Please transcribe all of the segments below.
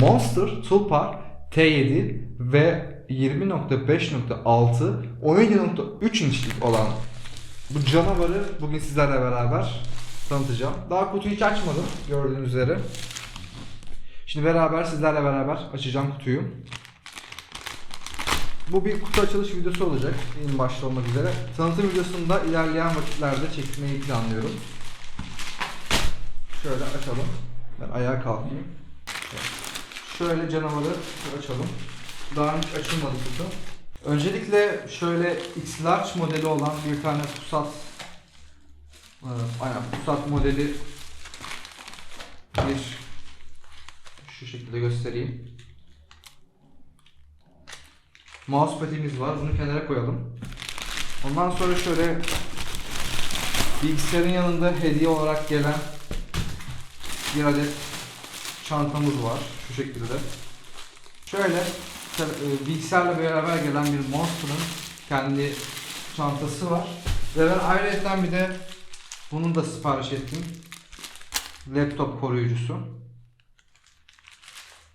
Monster Toolbar T7 ve 20.5.6 17.3 inçlik olan bu canavarı bugün sizlerle beraber tanıtacağım. Daha kutuyu hiç açmadım gördüğünüz üzere. Şimdi beraber sizlerle beraber açacağım kutuyu. Bu bir kutu açılış videosu olacak en başta olmak üzere. Tanıtım videosunu da ilerleyen vakitlerde çekmeyi planlıyorum. Şöyle açalım. Ben ayağa kalkayım. Şöyle canavarı açalım. Daha hiç açılmadı kutu. Öncelikle şöyle X-Large modeli olan bir tane pusat e, aynen pusat modeli bir şu şekilde göstereyim. Mousepad'imiz var. Bunu kenara koyalım. Ondan sonra şöyle bilgisayarın yanında hediye olarak gelen bir adet çantamız var. Şu şekilde. Şöyle e, bilgisayarla beraber gelen bir Monster'ın kendi çantası var. Ve ben ayrıca bir de bunu da sipariş ettim. Laptop koruyucusu.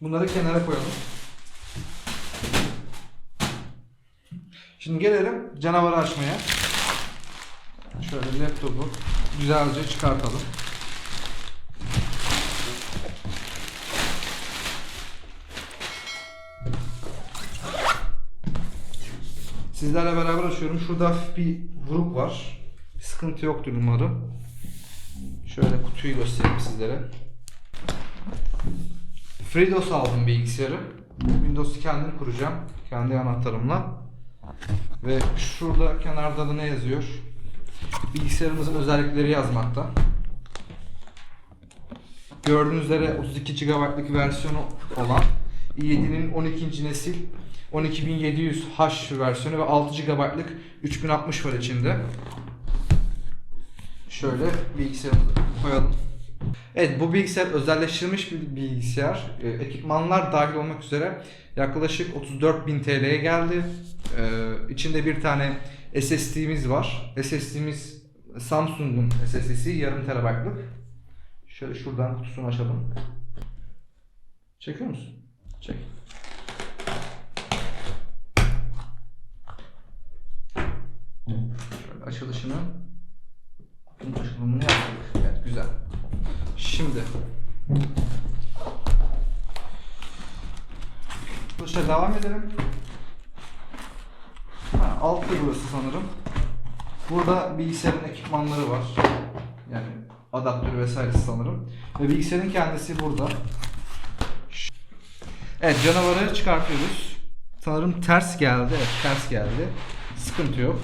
Bunları kenara koyalım. Şimdi gelelim canavarı açmaya. Şöyle laptopu güzelce çıkartalım. Sizlerle beraber açıyorum. Şurada hafif bir vuruk var. Bir sıkıntı yoktur umarım. Şöyle kutuyu göstereyim sizlere. FreeDOS aldım bilgisayarı. Windows'u kendim kuracağım. Kendi anahtarımla. Ve şurada kenarda da ne yazıyor? Bilgisayarımızın özellikleri yazmakta. Gördüğünüz üzere 32 GB'lık versiyonu olan i7'nin 12. nesil 12700H versiyonu ve 6 GB'lık 3060 var içinde. Şöyle bilgisayarımızı koyalım. Evet bu bilgisayar özelleştirilmiş bir bilgisayar. Ee, ekipmanlar dahil olmak üzere yaklaşık 34.000 TL'ye geldi. Ee, içinde bir tane SSD'miz var. SSD'miz Samsung'un SSD'si yarım terabaytlık. Şöyle şuradan kutusunu açalım. Çekiyor musun? Çek. Açılışını açılımını yaptık. Evet güzel. Şimdi Arkadaşlar devam edelim. Ha, altı burası sanırım. Burada bilgisayarın ekipmanları var. Yani adaptörü vesairesi sanırım. Ve bilgisayarın kendisi burada. Evet canavarı çıkartıyoruz. Sanırım ters geldi. Evet ters geldi. Sıkıntı yok.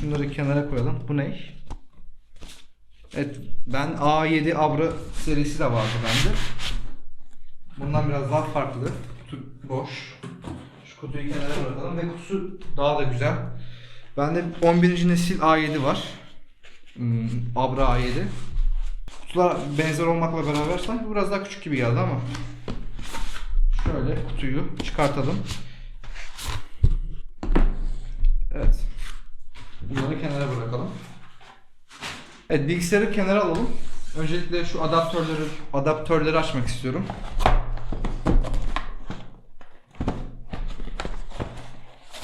Şunları kenara koyalım. Bu ne? Evet ben A7 Abra serisi de vardı bende. Bundan biraz daha farklı. Kutu boş. Şu kutuyu kenara bırakalım ve kutusu daha da güzel. Bende 11. nesil A7 var. Hmm, Abra A7. Kutular benzer olmakla beraber sanki biraz daha küçük gibi geldi ama. Şöyle kutuyu çıkartalım. Bunları kenara bırakalım. Evet bilgisayarı kenara alalım. Öncelikle şu adaptörleri adaptörleri açmak istiyorum.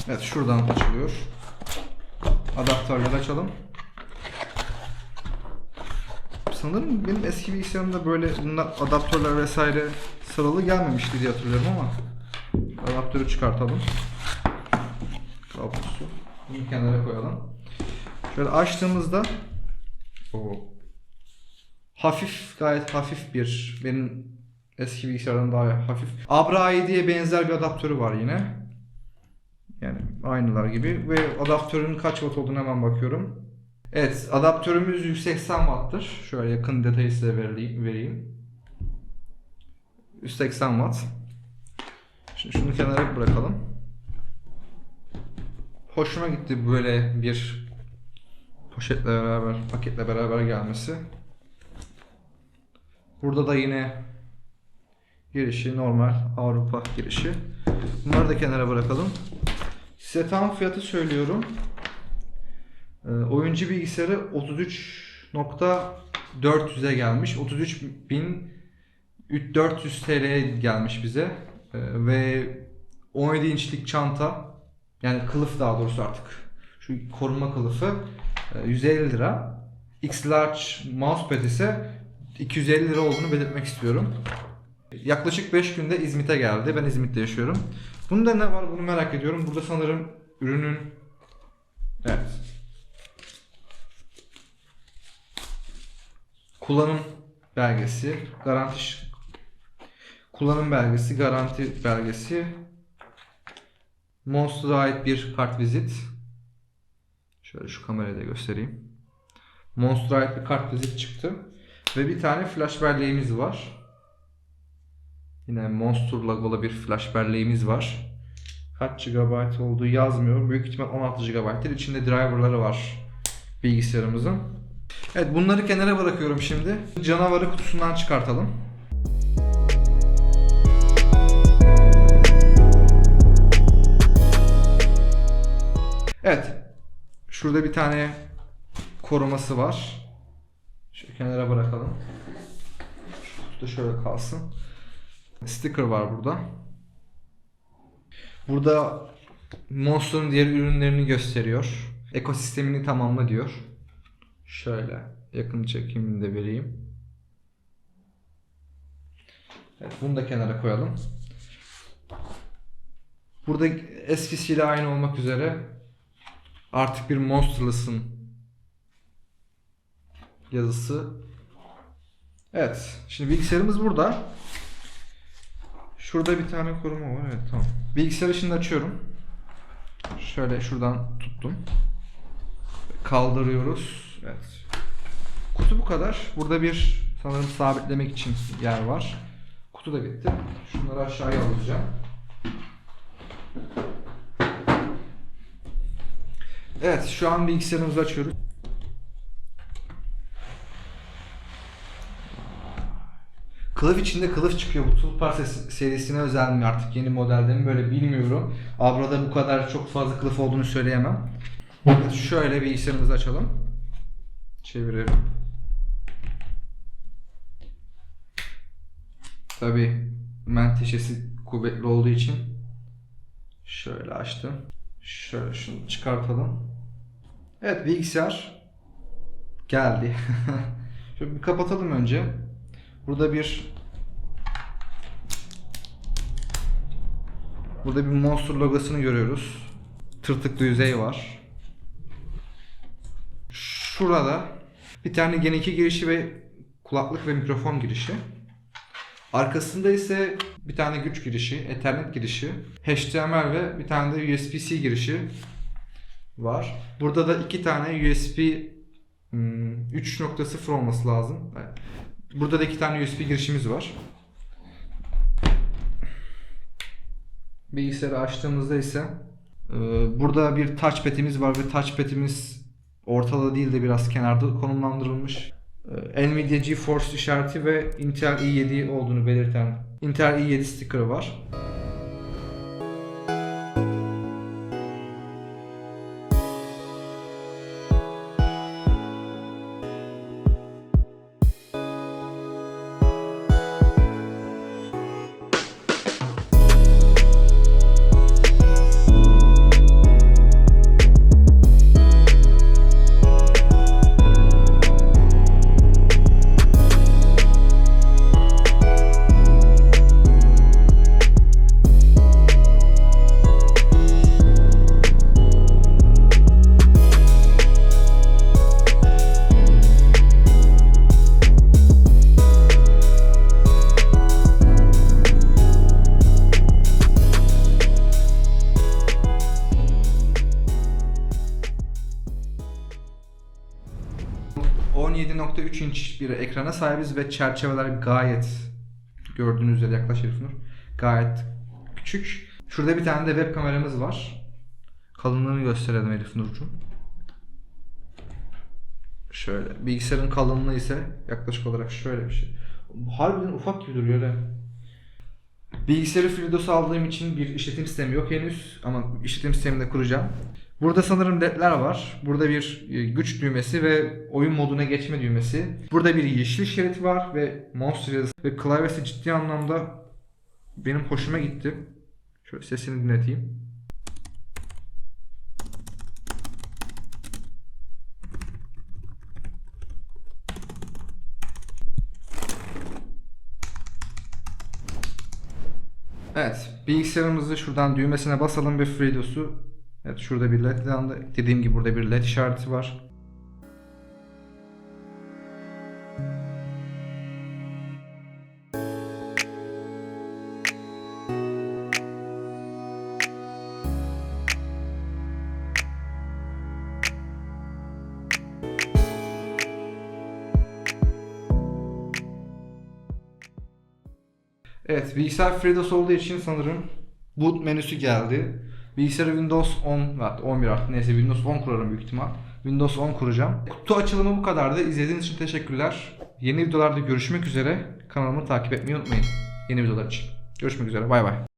Evet şuradan açılıyor. Adaptörleri açalım. Sanırım benim eski bilgisayarımda böyle bunlar adaptörler vesaire sıralı gelmemişti diye hatırlıyorum ama adaptörü çıkartalım. Kablosu. Bunu kenara koyalım. Şöyle açtığımızda o hafif gayet hafif bir benim eski bilgisayardan daha hafif. Abra i7'ye benzer bir adaptörü var yine. Yani aynılar gibi ve adaptörün kaç watt olduğunu hemen bakıyorum. Evet adaptörümüz 180 watt'tır. Şöyle yakın detayı size vereyim. 180 watt. Şimdi şunu kenara bırakalım. Hoşuma gitti böyle bir poşetle beraber, paketle beraber gelmesi. Burada da yine girişi normal Avrupa girişi. Bunları da kenara bırakalım. Size tam fiyatı söylüyorum. Ee, oyuncu bilgisayarı 33.400'e gelmiş. 33 bin 3- 400 TL'ye gelmiş bize. Ee, ve 17 inçlik çanta yani kılıf daha doğrusu artık şu koruma kılıfı e, 150 lira. X Large mousepad ise 250 lira olduğunu belirtmek istiyorum. Yaklaşık 5 günde İzmit'e geldi. Ben İzmit'te yaşıyorum. Bunda ne var bunu merak ediyorum. Burada sanırım ürünün evet kullanım belgesi, garanti kullanım belgesi, garanti belgesi, Monster'a ait bir kart vizit. Şöyle şu kamerayı da göstereyim. Monster'a ait bir kart vizit çıktı. Ve bir tane flash belleğimiz var. Yine Monster logolu bir flash belleğimiz var. Kaç GB olduğu yazmıyor. Büyük ihtimal 16 GB'tir. İçinde driverları var bilgisayarımızın. Evet bunları kenara bırakıyorum şimdi. Canavarı kutusundan çıkartalım. Evet. Şurada bir tane koruması var. Şöyle kenara bırakalım. Şu da şöyle kalsın. Sticker var burada. Burada Monster'ın diğer ürünlerini gösteriyor. Ekosistemini tamamla diyor. Şöyle yakın çekimini de vereyim. Evet, bunu da kenara koyalım. Burada eskisiyle aynı olmak üzere artık bir Monsterless'ın yazısı. Evet, şimdi bilgisayarımız burada. Şurada bir tane koruma var. Evet, tamam. Bilgisayarı şimdi açıyorum. Şöyle şuradan tuttum. Kaldırıyoruz. Evet. Kutu bu kadar. Burada bir sanırım sabitlemek için yer var. Kutu da bitti. Şunları aşağıya alacağım. Evet, şu an bilgisayarımızı açıyoruz. Kılıf içinde kılıf çıkıyor. Bu ses- serisine özel mi artık yeni modelde mi böyle bilmiyorum. Abra'da bu kadar çok fazla kılıf olduğunu söyleyemem. Evet, şöyle bilgisayarımızı açalım. Çevirelim. Tabi menteşesi kuvvetli olduğu için şöyle açtım. Şöyle şunu çıkartalım. Evet bilgisayar geldi. Şöyle bir kapatalım önce. Burada bir Burada bir Monster logosunu görüyoruz. Tırtıklı yüzey var. Şurada bir tane Gen 2 girişi ve kulaklık ve mikrofon girişi. Arkasında ise bir tane güç girişi, Ethernet girişi, HDMI ve bir tane de USB-C girişi var. Burada da iki tane USB hmm, 3.0 olması lazım. Burada da iki tane USB girişimiz var. Bilgisayarı açtığımızda ise e, burada bir touchpad'imiz var ve touchpad'imiz ortada değil de biraz kenarda konumlandırılmış. E, Nvidia GeForce işareti ve Intel i7 olduğunu belirten Intel i7 sticker'ı var. ...17.3 inç bir ekrana sahibiz ve çerçeveler gayet... ...gördüğünüz üzere yaklaş Elif Nur. Gayet küçük. Şurada bir tane de web kameramız var. Kalınlığını gösterelim Elif Nurcuğum. Şöyle. Bilgisayarın kalınlığı ise yaklaşık olarak şöyle bir şey. Harbiden ufak gibi duruyor öyle. Bilgisayarı FreeDOS aldığım için bir işletim sistemi yok henüz ama işletim sistemini de kuracağım. Burada sanırım ledler var. Burada bir e, güç düğmesi ve oyun moduna geçme düğmesi. Burada bir yeşil şerit var ve mouse yazısı ve klavyesi ciddi anlamda benim hoşuma gitti. Şöyle sesini dinleteyim. Evet, bilgisayarımızı şuradan düğmesine basalım ve FreeDOS'u. Evet, şurada bir LED yandı. Dediğim gibi burada bir LED işareti var. Evet, bilgisayar FreeDOS olduğu için sanırım boot menüsü geldi. Bilgisayarı Windows 10, hatta 11 artık neyse Windows 10 kurarım büyük ihtimal. Windows 10 kuracağım. Kutu açılımı bu kadardı. İzlediğiniz için teşekkürler. Yeni videolarda görüşmek üzere. Kanalımı takip etmeyi unutmayın. Yeni videolar için. Görüşmek üzere. Bay bay.